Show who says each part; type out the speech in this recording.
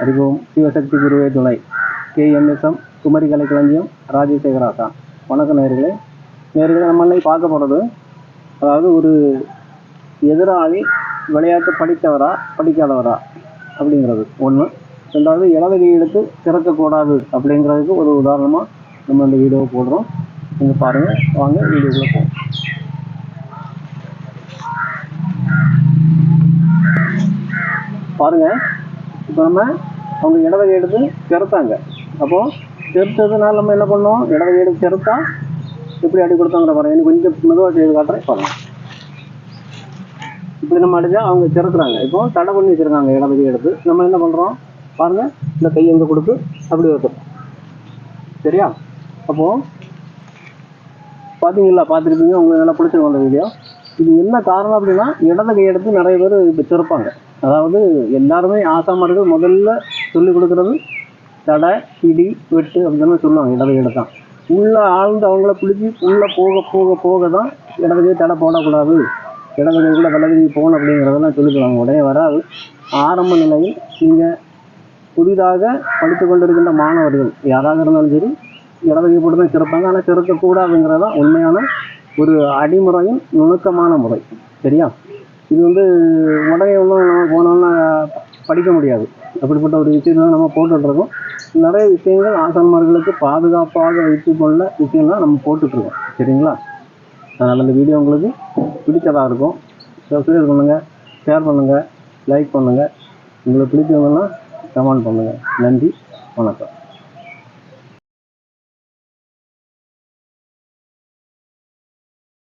Speaker 1: அறிவோம். சிவசக்தி குருவே துணை. கேஎம்எஸ்எம் குமரி கலை களஞ்சியம் ராஜசேகராசா. வணக்கம் நேர்களே நேர்களை நம்ம இன்னைக்கு பார்க்க போகிறது அதாவது ஒரு எதிராளி விளையாட்டு படித்தவரா படிக்காதவரா அப்படிங்கிறது. ஒன்று ரெண்டாவது இடது கையெழுத்து திறக்கக்கூடாது அப்படிங்கிறதுக்கு ஒரு உதாரணமாக நம்ம இந்த வீடியோவை போடுறோம். நீங்கள் பாருங்கள் வாங்க வீடியோக்குள்ளே போகும் பாருங்கள் இப்போ நம்ம அவங்க இடது எடுத்து திறத்தாங்க அப்போது திறத்ததுனால நம்ம என்ன பண்ணோம் இடவை எடுத்து திறத்தா எப்படி அடி கொடுத்தாங்கிற பாருங்க. எனக்கு கொஞ்சம் மெதுவாக செய்து காட்டுறேன். பாருங்க. இப்படி நம்ம அடிச்சா அவங்க திறத்துறாங்க இப்போ தடை பண்ணி வச்சிருக்காங்க இடவகை எடுத்து. நம்ம என்ன பண்ணுறோம் பாருங்க. இந்த கை எங்கே கொடுத்து அப்படி வைக்கிறோம் சரியா? அப்போது பார்த்தீங்களா பார்த்துருப்பீங்க. உங்களுக்கு நல்லா பிடிச்சிருக்கும் அந்த வீடியோ இது என்ன காரணம் அப்படின்னா இடது கையெடுத்து எடுத்து நிறைய பேர் இப்போ திறப்பாங்க அதாவது எல்லாருமே ஆசாமார்கள் முதல்ல சொல்லிக் கொடுக்குறது தடை இடி வெட்டு அப்படின்னு சொல்லுவாங்க இடது கை தான். உள்ளே ஆழ்ந்து அவங்கள பிடிச்சி உள்ளே போக போக போக தான் இடது கை தடை போடக்கூடாது. இடது கைக்குள்ள வலது கை போகணும் அப்படிங்கிறதெல்லாம் சொல்லிக்கிறாங்க உடனே வராது. ஆரம்ப நிலையில் நீங்கள் புதிதாக படித்து கொண்டிருக்கின்ற மாணவர்கள் யாராக இருந்தாலும் சரி இடது கை போட்டு தான் சிறப்பாங்க. ஆனால் சிறக்கக்கூடாதுங்கிறது தான் உண்மையான ஒரு அடிமுறையும் நுணுக்கமான முறை. சரியா? இது வந்து உடனே ஒன்றும் நம்ம போனோம்னா படிக்க முடியாது. அப்படிப்பட்ட ஒரு விஷயத்தை நம்ம போட்டுட்ருக்கோம் நிறைய விஷயங்கள் ஆசான்மார்களுக்கு பாதுகாப்பாக வைத்துக்கொள்ள விஷயம்லாம் நம்ம போட்டுட்ருக்கோம் சரிங்களா? அதனால் இந்த வீடியோ உங்களுக்கு பிடிச்சதாக இருக்கும். சப்ஸ்கிரைப் பண்ணுங்கள் ஷேர் பண்ணுங்கள் லைக் பண்ணுங்கள் உங்களுக்கு பிடிச்சிருந்ததுன்னா கமெண்ட் பண்ணுங்கள் நன்றி வணக்கம்.